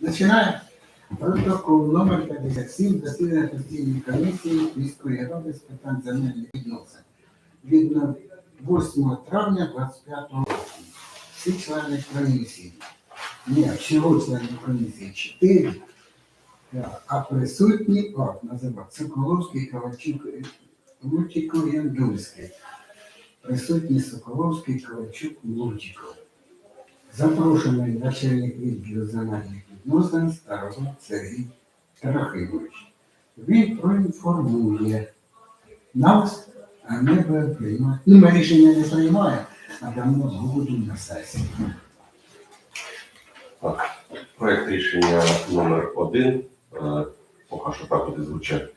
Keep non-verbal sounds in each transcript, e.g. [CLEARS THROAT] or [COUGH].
Починаємо. Протокол номер 57 засідання постійної комісії міської ради з питань земельних відносин від 8 травня 25 року. Всі члени комісії. Ні, всього членів комісії 4. А присутні, о, називав Соколовський, Ковальчук, Лучиков, Яндульський. Присутні Соколовський, Ковальчук, Лучиков. Запрошений начальник відділу земельних відносин старого Сергій Трохимович. Він проінформує нас, а будемо приймати. Ну, ми рішення не приймаємо, а дамо згоду на сесії. Проект рішення номер один, е, поки що так буде звучати.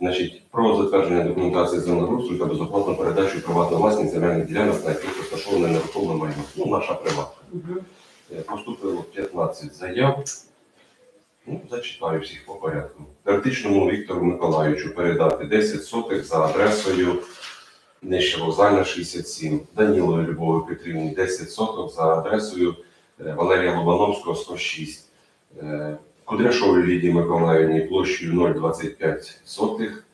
Значить, про затвердження документації землеустрою та безоплатну передачу приватної власність земельних ділянок, на яких розташоване нерухоме майно. Ну, наша приватна. Е, Поступило 15 заяв. Ну, зачитаю всіх по порядку. Теоретичному Віктору Миколаївичу передати 10 сотих за адресою нижче вокзальна 67. Данілові Любові Петрівні 10 соток за адресою е, Валерія Лобановського 106. Е, Кудряшовій Лідії Миколаївні площею 0,25 сотих,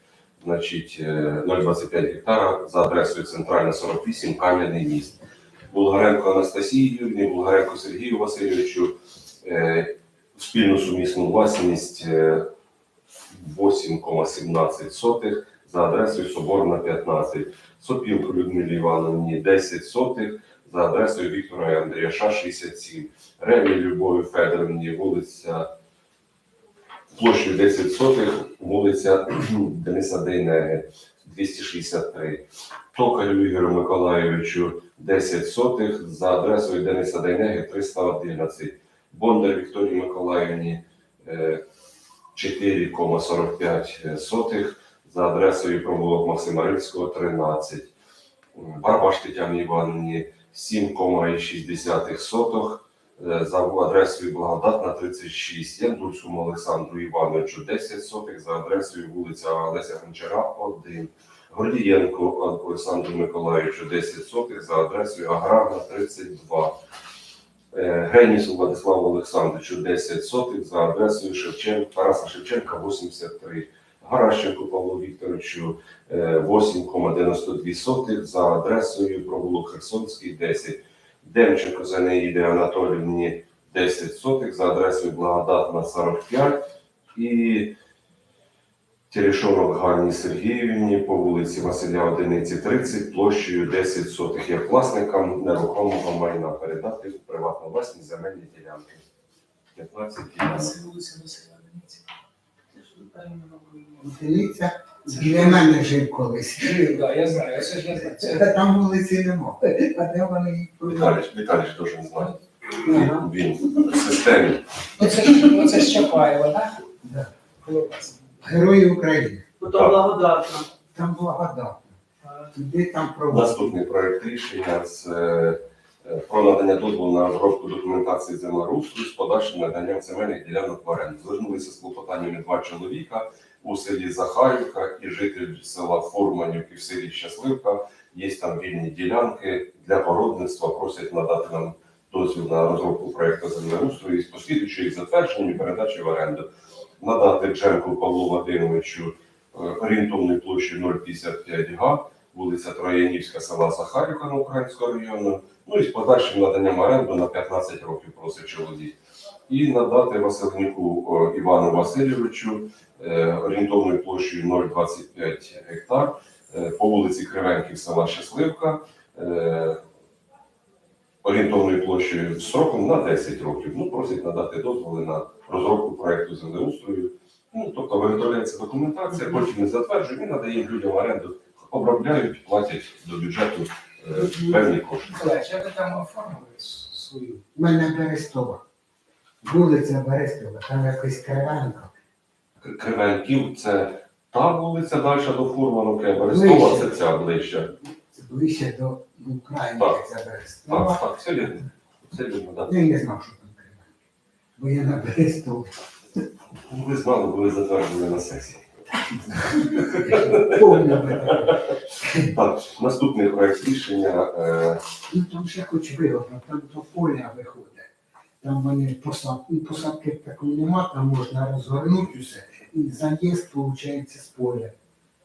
значить е, 0,25 гектара за адресою Центральна 48, Кам'яний міст. Булгаренко Анастасії Юрівні, Булгаренко Сергію Васильовичу, е, спільну сумісну власність е, 8,17 сотих за адресою Соборна 15. Сопілку Людмилі Івановні 10 сотих за адресою Віктора і Андріаша 67. Ремі Любові Федоровні, вулиця площею 10 сотих, вулиця [CLEARS THROAT] Дениса Дейнеги 263. Токарю Ігорю Миколайовичу 10 сотих за адресою Дениса Дейнеги 311. Бондар Вікторії Миколаївні е, 4,45 сотих за адресою провулок Максима Рильського 13. Барбаш Тетяні Івановні 7,6 соток е, за адресою Благодатна 36. Яндульському Олександру Івановичу 10 сотих за адресою вулиця Олеся Гончара 1. Гордієнко Олександру Миколаївичу 10 сотих за адресою Аграрна 32. Е, Генісу Владиславу Олександровичу 10 сотих за адресою Шевченка, Тараса Шевченка 83. Гаращенку Павлу Вікторовичу е, 8,92 сотих за адресою провулок Херсонський 10. Демченко Зенаїді Анатоліївні 10 сотих за адресою Благодатна 45 і Терешонок Ганні Сергіївні по вулиці Василя Одиниці 30 площею 10 сотих як власникам нерухомого майна передати в приватну власність земельні ділянки. 15 ділянок. вулиця Василя Одиниці. Це. Дивіться, для мене жив колись. Так, я знаю, це ж я знаю. Це Та Там вулиці нема. А де вони їх подали? Віталій, Віталій ж дуже знає. Він в системі. Оце ж оце ж Чапаєва, так? Да. Герої України. Потім благодатно. Там благодатно. Туди там проводять. Наступний проект рішення це е, про надання дозволу на розробку документації землеустрою з подальшим наданням земельних ділянок в оренду. Звернулися з клопотаннями два чоловіка у селі Захарівка і житель села Фурманівки в селі Щасливка. Є там вільні ділянки для городництва. Просять надати нам дозвіл на розробку проекту землеустрою з послідуючою їх затвердженням і передачі в оренду. Надати Дженку Павлу Вадимовичу е, орієнтовною площею 0,55 га вулиця Троянівська, села Сахарівка на Українського району. Ну і з подальшим наданням оренду на 15 років просить чоловік. І надати Васильнику Івану Васильовичу е, орієнтовною площею 0,25 гектар е, по вулиці Кривенків, села Щасливка, е, орієнтовною площею сроком на 10 років. Ну, просить надати дозволи на розробку проекту землеустрою. Ну, тобто виготовляється документація, потім ми затверджуємо і надаємо людям в оренду, обробляють, платять до бюджету е, певні кошти. Миколаївич, як ви там оформили свою? У мене Берестова. Вулиця Берестова, там якось Кривенко. К- Кривенків це та вулиця далі до Фурманки, а Берестова Ближче. це ця ближче. Ближче до України Так. ця Так, Берестова. так, все вірно. Все вірно, так. Я не знав, що там Кривенко. Бо я на Берестові. Ну, Ви знали, бо ви затверджували на сесії. Повно мене. Так, наступний проект рішення. Е, Ну там ще хоч вигодно, там до поля виходить. Там вони посадки, посадки такої нема, там можна розгорнути усе. І заїзд, виходить, з поля.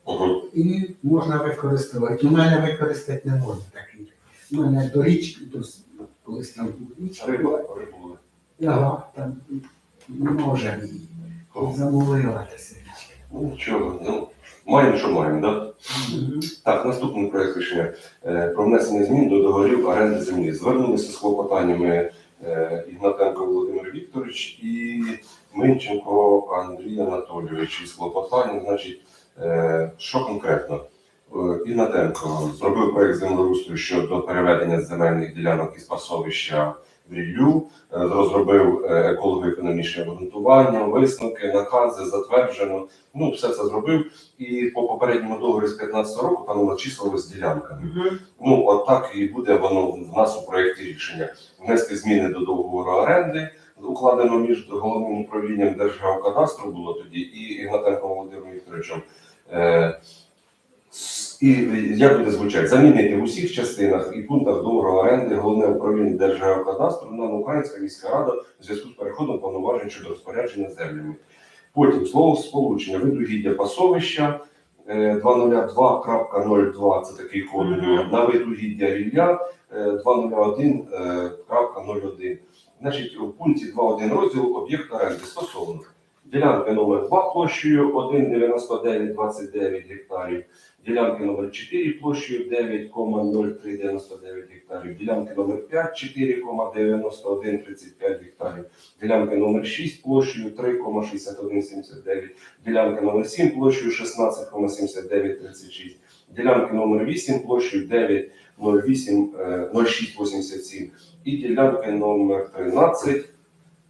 Угу. І можна використовувати. У мене використати не можна такий. У мене до річки, колись там річка. Риба, рибу. Ага, там не може її. Замовила це річка. Ну, Нічого, ну, маємо, що маємо, да? Так, наступний проект рішення Е, про внесення змін до договорів оренди землі. Звернулися з клопотаннями е, Ігнатенко Володимир Вікторович і Минченко Андрій Анатолійович із клопотанням. Значить, що конкретно? Е, Ігнатенко зробив проект землеустрою щодо переведення земельних ділянок із пасовища в ріллю, е, розробив е, еколого-економічне обґрунтування, висновки, накази, затверджено. Ну, все це зробив. І по попередньому договорі з 15 року там воно числилось ділянками. Ну, от так і буде воно в нас у проєкті рішення. Внести зміни до договору оренди, укладено між головним управлінням Держгеокадастру було тоді і Ігнатенком Володимиром Вікторовичем. Е, і як буде звучати? Замінити в усіх частинах і пунктах договору оренди головне управління Держгеокадастру на Українська міська рада в зв'язку з переходом повноважень щодо розпорядження землями. Потім слово сполучення видугіддя пасовища е, 202.02, це такий код у на видугіддя рілля е, 201.01. Значить, у пункті 2.1 розділ об'єкт оренди стосовно ділянки номер 2 площею 1,9929 гектарів, ділянки номер 4 площею 9,0399 гектарів, ділянки номер 5 4,9135 гектарів, ділянки номер 6 площею 3,6179, ділянки номер 7 площею 16,7936, ділянки номер 8 площею 9,08, е, 0687 і ділянки номер 13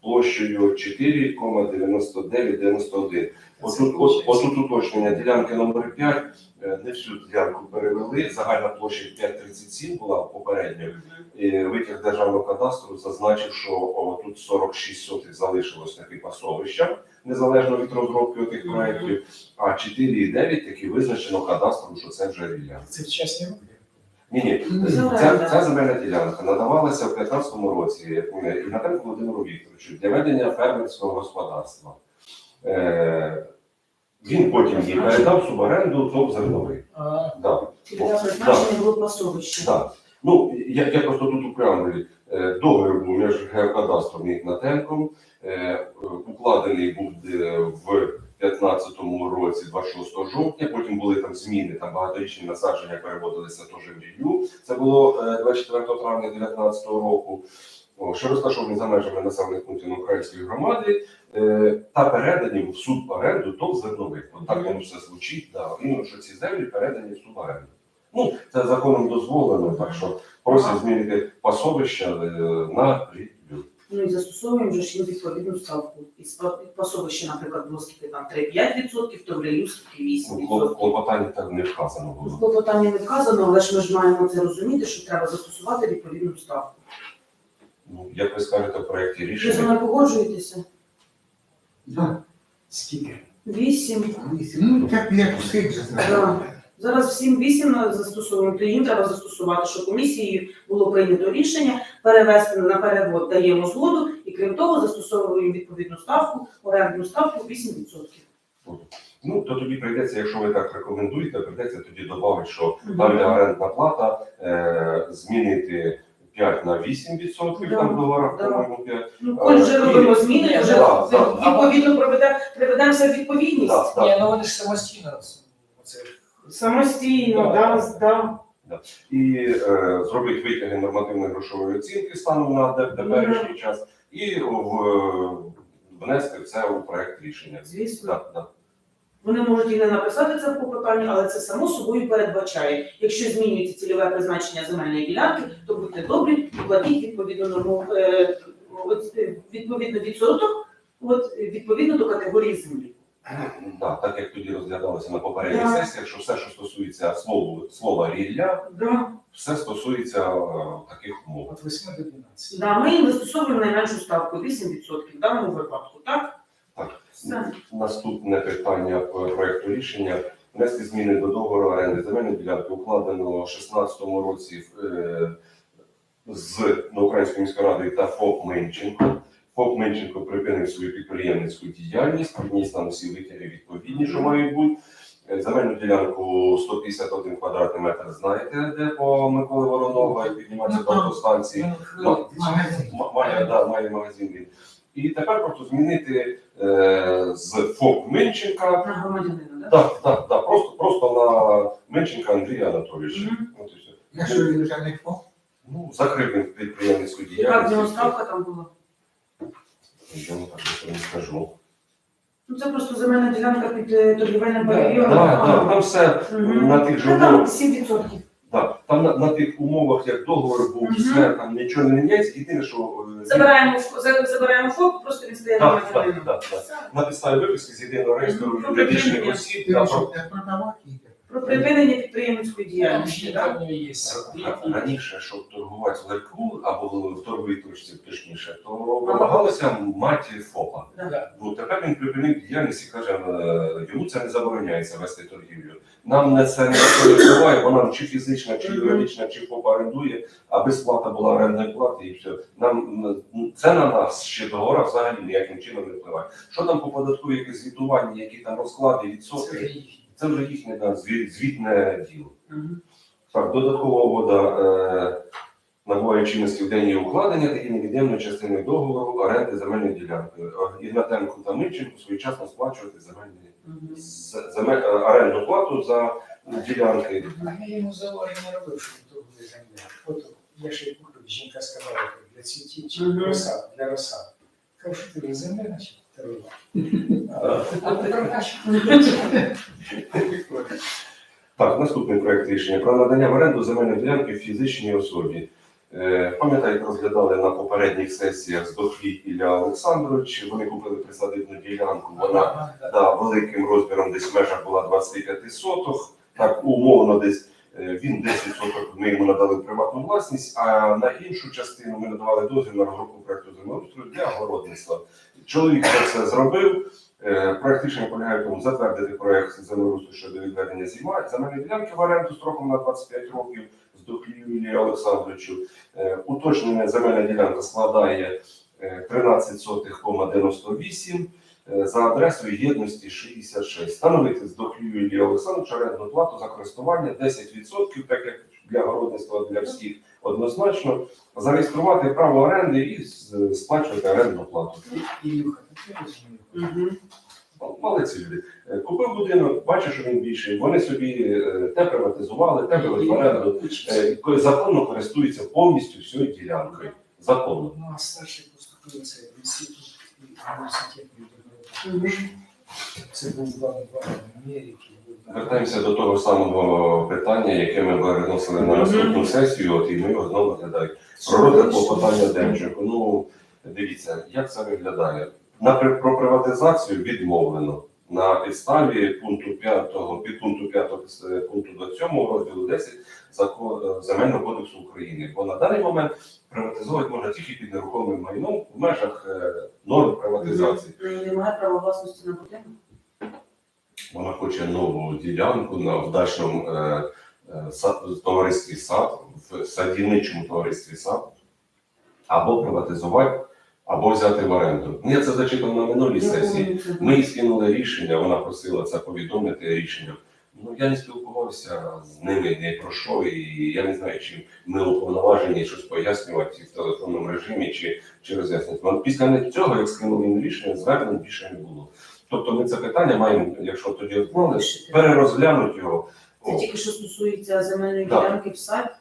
площею 4,9991. Отут, от, отут уточнення ділянки номер 5, е, не всю ділянку перевели, загальна площа 5,37 була попередньо. І витяг державного кадастру зазначив, що о, тут 46 сотих залишилось таки пасовища, незалежно від розробки тих проєктів, а 4,9 таки визначено кадастром, що це вже рілля. Це вчасні Ні, ні, ця, ця земельна ділянка надавалася в 2015 році е, Ігнатенку Володимиру Вікторовичу для ведення фермерського господарства. Е, він потім її передав суборенду ТОП зерновий. Да. Було пасовище. Так. Ну, я, я просто тут у преамбулі. Е, Договір був між геокадастром і Ігнатенком. Е, е, укладений був е, в 15-му році, 26 жовтня. Потім були там зміни, там багаторічні насадження переводилися теж в ріллю. Це було е, 24 травня 2019 року. О, що розташовані за межами населених пунктів української громади е, та передані в суд оренду ТОВ зернових. От так воно все звучить. Да. Іменно, що ці землі передані в суд оренду. Ну, це законом дозволено, так що просять змінити пасовища е, на ріллю. Ну і застосовуємо вже ж відповідну ставку. І спа- пасовище, наприклад, було скільки там 3-5%, то в релю скільки Ну, 8%. Клопотання так не вказано було. Клопотання не вказано, але ж ми ж маємо це розуміти, що треба застосувати відповідну ставку. Ну, як ви скажете в проєкті Ви з рішення, мною погоджуєтеся? Да. скільки? Вісім. Вісім. Ну, так як всіх же Да. Зараз всім вісім застосовуємо, то їм треба застосувати, що комісією було прийнято рішення перевести на перевод, даємо згоду, і крім того, застосовуємо відповідну ставку, орендну ставку 8%. ну то тоді прийдеться, якщо ви так рекомендуєте, прийдеться тоді додати, що там де орендна плата е, змінити 5 на 8%, Да, там доларах, да. по-моєму, 5. Ну, коли вже робимо зміни, вже Да, да. відповідно проведе, приведемося в відповідність. Да, да. Ні, ну вони ж самостійно. Оце. Самостійно, Да. да, да. І е, зробити витяги нормативної грошової оцінки станом на те- теперішній час і в, внести це у проект рішення. Звісно. Да, да. Вони можуть і не написати це по питанню, але це само собою передбачає. Якщо змінюється цільове призначення земельної ділянки, то будьте добрі платіть відповідно норму е, от, е, відповідно відсоток, от е, відповідно до категорії землі. Да, так як тоді розглядалося на попередніх Да. сесіях, що все, що стосується слову, слова рілля, Да. все стосується е, таких умов. От 8 до 12. Да, ми їм застосовуємо найменшу ставку 8% в даному випадку, так? Так. Все. Наступне питання по проекту рішення внести зміни до договору оренди земельної ділянки укладеного в 16 році е, з Українською міською радою та ФОП Менченко. ФОП Менченко припинив свою підприємницьку діяльність, вніс там усі витяги відповідні, що мають бути. Е, Земельну ділянку 151 квадратний метр знаєте, де по Миколи Воронова і піднімається до автостанції. Має, да, має магазин. І тепер просто змінити е, з ФОП Менченка На громадянина, так? Так, так, просто, просто на Менченка Андрія Анатолійовича. Мгм. От і все. Якщо він вже не ФОП, Ну, закрив він підприємницьку Яка в нього діяльність. ставка там була? Я вам так нічого не скажу. Ну це просто земельна ділянка під е, торгівельним Да, павільйоном. Так, так, там все Мгм. на тих же Ну, там умовах. 7%. Так, там на, на тих умовах, як договор був, Мгм. все там нічого не міняється. Єдине, що е, Забираємо, ф- за- забираємо ФОП, просто він стає Так, так, громадянином. так, так. на підставі виписки з єдиного реєстру юридичних Припинення. осіб та про- продавати їх? Про припинення підприємницької діяльності, так? є Раніше, щоб торгувати в ларьку або в торговій точці, точніше, то вимагалося мати ФОПа. Да. Ну, тепер він припинив діяльність і каже, е, йому це не забороняється вести торгівлю. Нам не це не впливає, бо нам чи фізична, чи юридична, чи ФОП орендує, аби сплата була орендної плати і все. Нам це на нас ще договора взагалі ніяким чином не впливає. Що там по податку, яке звітування, які там розклади, відсотки. Це вже їхнє да, звіт- звітне діло. Мгм. Так, додаткова угода е, набуває чинності в день її укладення та є невід'ємною частиною договору оренди земельної ділянки. Е, Ігнатенку та Миченку своєчасно сплачувати земельні Мгм. з- земель, е, орендну плату за ділянки. А я йому зауваження не робив, що він торгує земля. От я ще й купив, жінка сказала, для цвітів чи Мгм. розсад, для розсад. Кажу, що ти земля наче Так, наступний проект рішення про надання в оренду земельної ділянки фізичній особі. Е, Пам'ятаєте, розглядали на попередніх сесіях з Дохлій Ілля Олександрович. Вони купили присадибну ділянку. Вона да, великим розміром десь в межах була 25 соток. Так, умовно десь е, він 10 соток ми йому надали приватну власність, а на іншу частину ми надавали дозвіл на розробку проекту землеустрою для городництва. Чоловік це все зробив. Е, рішення полягає тому затвердити проект землеустрою щодо відведення зима земельної ділянки в оренду строком на 25 років з Юлію Олександровичу. Е, Уточнена земельна ділянка складає е, 13 сотих, кома 98 е, за адресою єдності 66. Встановити з Юлії Олександровича орендну плату за користування 10%, так як для городництва для всіх однозначно. Зареєструвати право оренди і сплачувати орендну плату. Мгм. Ну, люди. Е, Купив будинок, бачив, що він більший. Вони собі е, те приватизували, те взяли в оренду. Е, Законно користуються повністю всією ділянкою. Законно. Ну, а старший поступив це в інститут і університет Це був в Америці. Вертаємося до того самого питання, яке ми переносили на наступну сесію, от і ми його знову розглядаємо. Про розгляд клопотання Демченко. Ну, дивіться, як це виглядає. На про приватизацію відмовлено на підставі пункту 5, підпункту 5 з пункту 27 розділу 10 Закону е, Земельного кодексу України. Бо на даний момент приватизувати можна тільки під нерухомим майном в межах е, норм приватизації. Немає права власності на будинок. Вона хоче нову ділянку на в дачному е, е, сад, товаристві сад, в садівничому товаристві сад, або приватизувати, або взяти в оренду. Ну, Я це зачитав на минулій сесії. Ми їй скинули рішення, вона просила це повідомити рішенням. Ну я не спілкувався з ними не про що, і я не знаю, чи ми уповноважені щось пояснювати в телефонному режимі, чи, чи роз'яснювати. Після цього, як скинули їм рішення, звернень більше не було. Тобто ми це питання маємо, якщо тоді відклали, перерозглянути його. Це тільки що стосується земельної Так. ділянки в сад,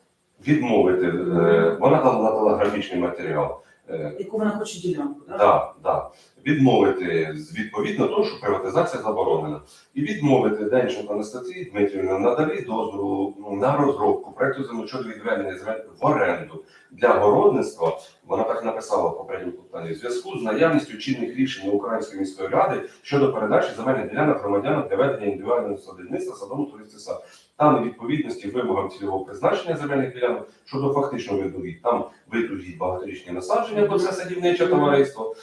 відмовити. Е, Вона дала надала графічний матеріал. Е, яку вона хоче ділянку, так? Да, да. Відмовити відповідно того, що приватизація заборонена, і відмовити Денченко Анастасії Дмитрівні надалі дозволу ну, на розробку проекту землі щодо відведення земель в оренду для городництва. Вона так написала попередньому питанні в зв'язку з наявністю чинних рішень Української міської ради щодо передачі земельних ділянок громадянам для ведення індивідуального садівництва садовому туристи сад та невідповідності вимогам цільового призначення земельних ділянок щодо фактичного виду там вид багаторічні насадження, бо це садівниче товариство.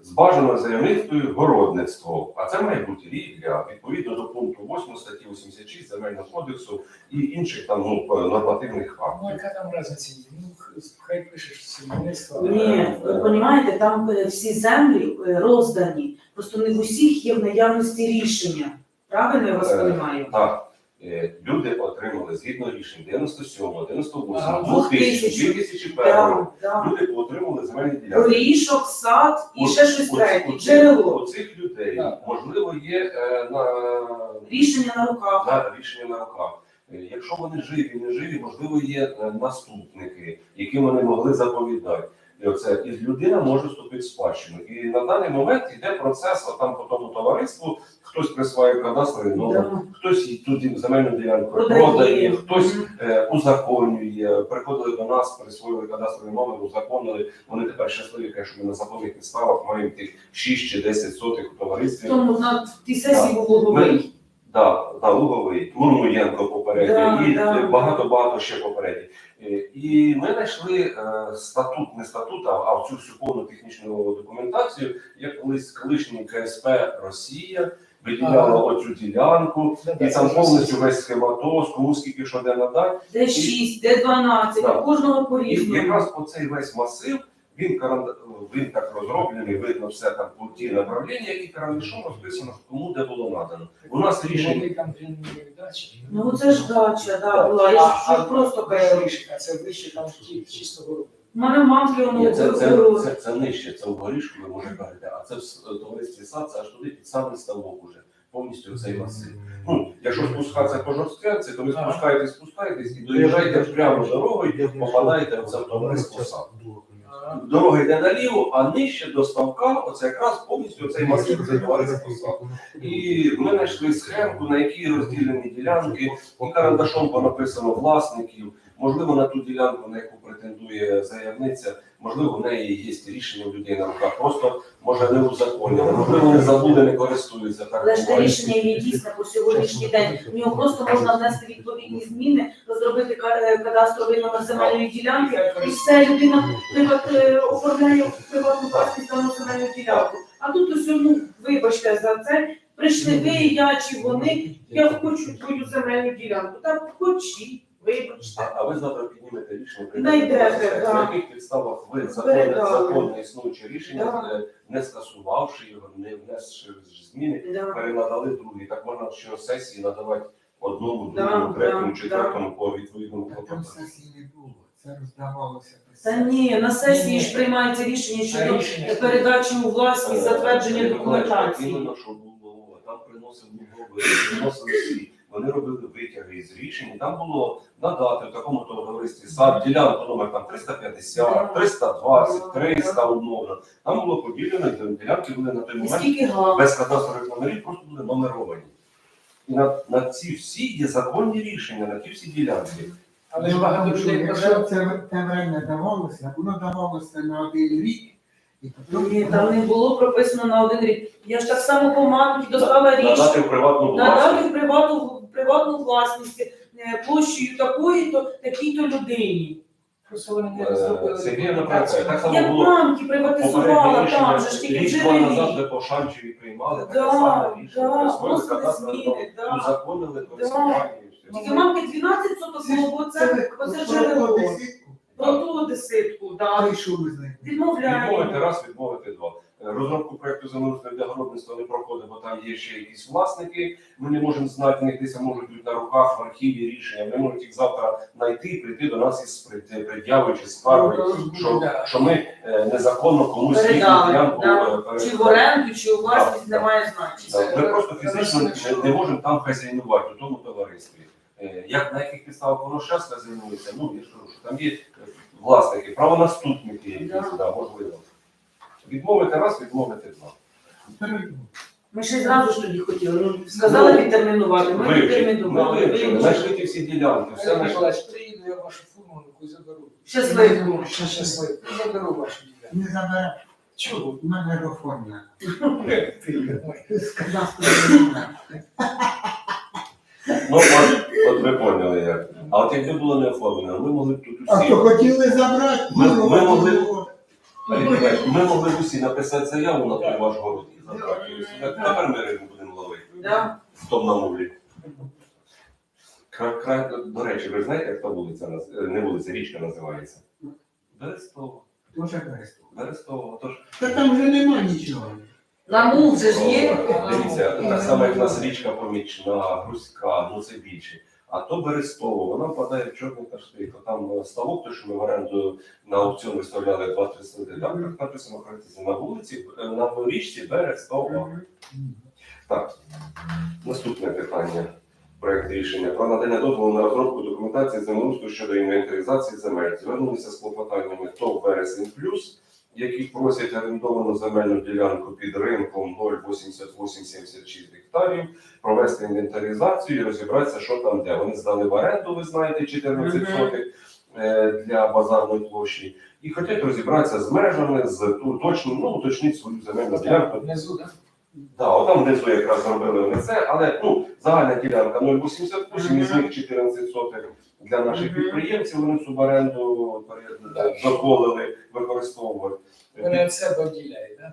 Е, з бажаною заявництвою городництво. А це має бути рілля відповідно до пункту 8 статті 86 Земельного кодексу і інших там ну, нормативних Ну, яка там разниця? Ну, хай пишеш сімейство. Ні, ви розумієте, там е, всі землі е, роздані. Просто не в усіх є в наявності рішення. Правильно я вас Е, розумію? Так, е, люди отримали згідно рішень 97, 98, Ага, 2000, 2000, 2001 Да, да. Люди отримали земельні ділянки. Горішок, сад і ще щось третє. у цих- Джерело. У цих людей, можливо, є е, на Рішення на руках. Да, рішення на руках. Е, Якщо вони живі, не живі, можливо, є е, наступники, яким вони могли заповідати. І оце і людина може вступити в спадщину. І на даний момент йде процес от там по тому товариству. Хтось присваює кадастровий номер, Да. хтось тут земельну ділянку Продає. хтось е, узаконює. Приходили до нас, присвоїли кадастровий номер, узаконили. Вони тепер щасливі, кажуть, що ми на законних підставах маємо тих 6 чи 10 сотих у товаристві. Тому на тій сесії луговий. Да, да, Луговий, Мурмуєнко попередньо, і багато-багато ще попередньо. Е, І ми знайшли е, статут, не статут, а, а цю всю повну технічну документацію, як колись колишній КСП Росія виділяла оцю ділянку, і там повністю весь схематоз, кому скільки що де надати. Де 6, де 12, Да. у кожного по І якраз оцей весь масив, він, він так розроблений, видно все там по ті направлення, які карандашом розписано, кому де було надано. У нас рішення там дачі. Ну це ж дача, да, була. Я ж просто кажу. а це вище там ті- чисто город. У мене мамки воно це, це, це, це нижче, це в горішку, ви може кажете, а це в с- товаристві сад, це аж туди під самий ставок уже, повністю цей масив. Ну, якщо спускатися по жорсткянці, то ви спускаєтесь, спускаєтесь і доїжджаєте прямо дорогою, попадаєте в це в товариство сад. Дорога йде наліво, а нижче до ставка, оце якраз повністю цей масив, це товариство. І ми знайшли схемку, на якій розділені ділянки, і карандашом понаписано власників. Можливо, на ту ділянку, на яку претендує заявниця, можливо, в неї є рішення у людей на руках. Просто може не узаконено, можливо, вони забули, не користуються так. Але ж те рішення є дійсно по сьогоднішній день. В нього просто можна внести відповідні зміни, розробити е, кадастровий номер земельної ділянки, і все людина е, оформляє приватну власність дану земельну ділянку. А тут ось, ну, вибачте за це. Прийшли ви, я чи вони, я хочу твою земельну ділянку. Так хочі, вибачте. А, а ви завтра піднімете рішення, Знайдете, приймете, да. на яких підставах ви законне, Передали. законне існуюче рішення, Да. е, не скасувавши його, не внесши зміни, Да. перенадали другий. Так можна що сесії надавати одному, Да, другому, третьому, да, четвертому по відповідному Та Там клопотанню. сесії не було, це роздавалося. Та ні, на сесії ж приймається рішення А щодо рішення? передачі у власність затвердження Е, документації. Іменно, що було, там приносив Луговий, приносили всі. Вони робили витяги із рішень, і там було надати в такому товаристві сад, ділянку номер там 350, 320, 300 умовно. Там було поділено, ділянки були на той момент без кадастрових номерів, просто були номеровані. І на, на ці всі є законні рішення, на ті всі ділянки. Але ж багато людей Якщо це время давалося, воно давалося на один рік, Ні, там не було прописано на один рік. Я ж так само по мамі достала річ, Надати в приватну надати в приватну, приватну власність е, площею такої-то, такій-то людині. Е. Сергія документацію. Напрацює. Так само Як було мамки приватизувала Попереднє там рішення же ж тільки рік тому назад джерелі. по Шанчеві приймали таке Да, саме рішення. присвоїли номер, зміни, да. узаконили користування і все. Тільки мамки 12 соток було, бо це, бо це джерело. Про ту десятку. Прийшов з них. Відмовити Відмовляємо. раз, відмовити два. Розробку проекту землеустрою для городництва не проходить, бо там є ще якісь власники. Ми не можемо знати, в десь можуть бути на руках в архіві рішення. Вони можуть їх завтра знайти і прийти до нас із пред- пред'явою чи скаргою, що, Да. що ми е, незаконно комусь ділянку е, Чи в оренду, чи у власність Да, немає значення. Ми просто фізично не, не можемо там хазяйнувати у тому товаристві. Е, Як на яких підставах воно зараз хазяйнується, ну я ж кажу, що там є власники, правонаступники якісь, да, можливо. Відмовити раз, відмовити два. Ми ще й зразу ж тоді хотіли. Ну, сказали Ну, відтермінувати, ми відтермінували. вивчили, вивчили. знайшли ті всі ділянки, все Олег знайшли. Миколаївич, приїду, я вашу фурманку заберу. Щасливо. Ще щасливо. Заберу вашу ділянку. Не забере, Чого? у мене оформлено. Ти, ой. З кадастровим номером. Ну, от, от ви поняли як. А от якби було не оформлено, ми могли б тут А усі. то хотіли забрати, Ми- ну, ми могли- було. Валерій Миколаївич, Ми могли б усі написати заяву на той ваш город і забрати. Тепер ми рибу будемо ловити. Да. В тому на. Кра- кра- До речі, ви знаєте, як та вулиця, наз- е, не вулиця, річка називається? Берестова. Дуже користує. Берестова. Тож, Та там вже нема нічого. На мул же ж є. Дивіться, так само, як в нас річка Помічна, Грузька, ну це більше. А то Берестово, вона впадає в чорний каштик. Там е, ставок, той, що ми в оренду на аукціон виставляли 2-3 сади. Там так написано характеристики на вулиці, е, на річці Берестово. Так, наступне питання. Проект рішення про надання дозволу на розробку документації землеустрою щодо інвентаризації земель. Звернулися з клопотаннями ТОВ Вересень Плюс, які просять орендовану земельну ділянку під ринком 0,8876 гектарів, провести інвентаризацію і розібратися, що там де. Вони здали в оренду, ви знаєте, 14 Мгм. сотих е, для базарної площі, і хочуть розібратися з межами, з ту- точно, ну, уточнити свою земельну ділянку. Внизу, так? Да, отам внизу якраз зробили вони це, але ну, загальна ділянка 0,88, із них 14 сотих для наших підприємців, вони суборенду дозволили використовувати. Вони від себе виділяють, так?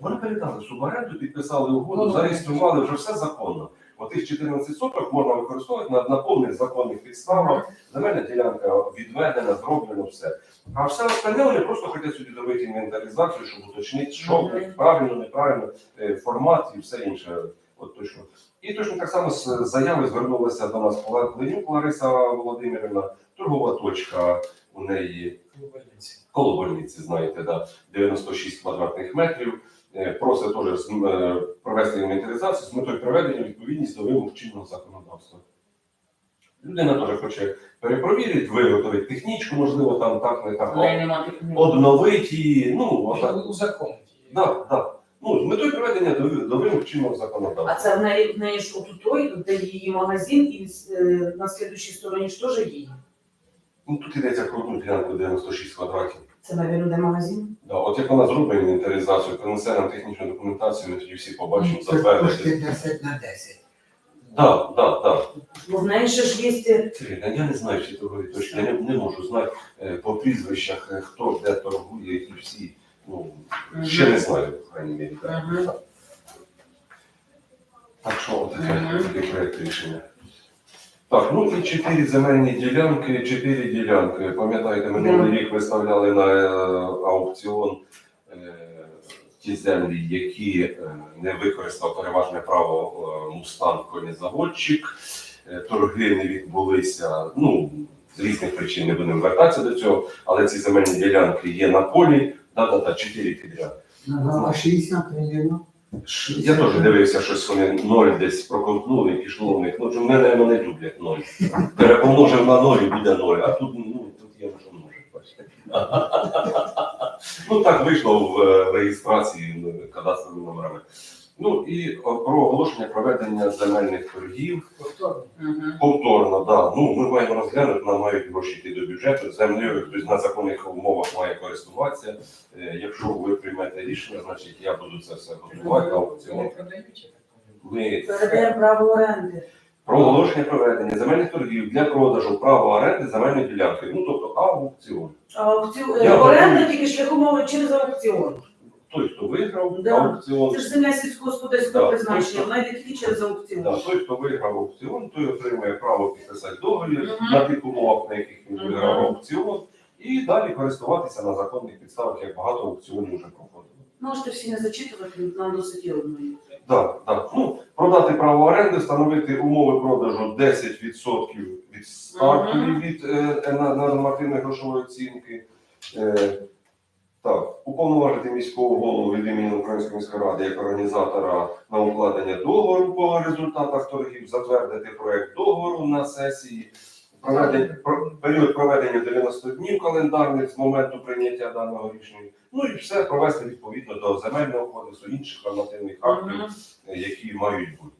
Вони передали суборенду, підписали угоду, Ну, ну, зареєстрували вже все законно. Отих 14 соток можна використовувати на, на повних законних підставах. Земельна ділянка відведена, зроблено все. А все остальне вони просто хочуть собі зробити інвентаризацію, щоб уточнити, що правильно, неправильно, е, формат і все інше. От точно. І точно так само з заяви звернулася до нас Ленюк Лариса Володимирівна, торгова точка у неї У больниці. коло больниці, знаєте, да, 96 квадратних метрів. Е, Просить теж е, провести інвентаризацію з метою приведення відповідність до вимог чинного законодавства. Людина теж хоче перепровірити, виготовити технічку, можливо, там так, не так, обновити її. Ну, отак. У законі. Да, да. Ну, з метою приведення до, до вимог чинного законодавства. А це в неї, в неї ж отут той, де її магазин, і е, на слідущій стороні ж теж її. Ну, тут йдеться про одну ділянку 96 квадратів. Це, мабуть, де магазин. Да, от як вона зробить інвентаризацію, принесе нам технічну документацію, ми тоді всі побачимо, Це затвердити. кошти 10 на 10. Так, так, так. Бо в неї ще ж є. Я не знаю всі торгові точки, я не, не можу знати е, по прізвищах, е, хто де торгує, які всі. Ну, ще не знаю, по крайній мірі. Так, Мгм. так що таке, Мгм. такий проєкт рішення. Так, ну і чотири земельні ділянки, чотири ділянки. Пам'ятаєте, минулий рік виставляли на е, аукціон е, ті землі, які е, не використав переважне право е, Мустанг конезаводчик. Е, Торги не відбулися. Ну, з різних причин не будемо вертатися до цього, але ці земельні ділянки є на полі. Да-да-да, 4 підряд. А 60 примерно? Я теж дивився, щось вони ноль десь проковтнули, і пішло в них. Ну, в мене вони люблять ноль. Перепомножив на ноль і буде ноль, а тут, ну, тут є вже множить, бачите. [LAUGHS] Ну так вийшло в е, реєстрації ну, кадастровими номерами. Ну і про оголошення проведення земельних торгів. Повторно. Повторно, да. Ну ми маємо розглянути, нам мають гроші йти до бюджету. Землею хтось на законних умовах має користуватися. Е, Якщо ви приймете рішення, значить я буду це все готувати на аукціон. Ми. Право оренди. про оголошення проведення земельних торгів для продажу права оренди земельної ділянки. Ну тобто аукціон. А аукціон, Я оренда тільки шляхом мови через аукціон. Той, хто виграв Да. аукціон, Це ж земля сільськогосподарського Да. призначення, вона йде тільки через аукціон. да, той, хто виграв аукціон, той отримує право підписати договір Мгм. на тих умовах, на яких він Мгм. виграв аукціон, і далі користуватися на законних підставах, як багато аукціонів вже проходило. Можете всі не зачитувати, нам досить явно. Так, так. Ну, продати право оренди, встановити умови продажу 10% від старту Мгм. від е, на, на нормативної грошової оцінки. Е, так, уповноважити міського голову від імені Української міської ради як організатора на укладення договору по результатах торгів, затвердити проект договору на сесії. Проведення, про- період проведення 90 днів календарних з моменту прийняття даного рішення. Ну і все провести відповідно до земельного кодексу, інших нормативних актів які мають бути.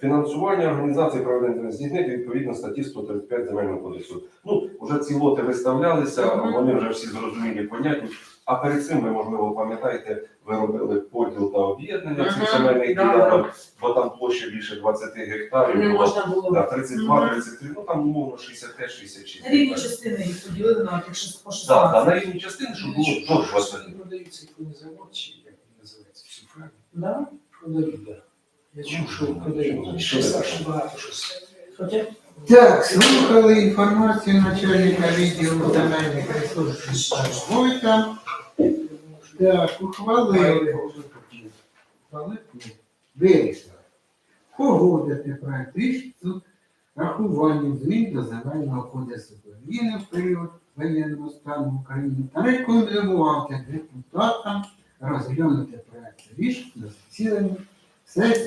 Фінансування організації проведення здійснити відповідно статті 135 земельного кодексу. Ну, вже ці лоти виставлялися, вони вже всі зрозумілі, понятні. А перед цим ви, можливо, пам'ятаєте, ви робили поділ та об'єднання цих земельних да, ділянок, бо там площа більше 20 гектарів. Не було. можна було Да, 32, Мгм. 33, ну там умовно 65, 66. На рівні частини їх поділили на тих шість- по Так, да, на рівні частини, щоб було до 20. Продаються коні завод, чи як він називається, всю ферму. Да? Продають, так. Я чув, що продають. Що Що багато щось. Так, слухали інформацію начальника відділу земельних ресурсів Войта. Так, ухвалили. Вирішили. Погодити проект рішення з рахуванням змін до земельного кодексу України в період воєнного стану в Україні та рекомендувати депутатам розглянути проект рішення на засіданні сесії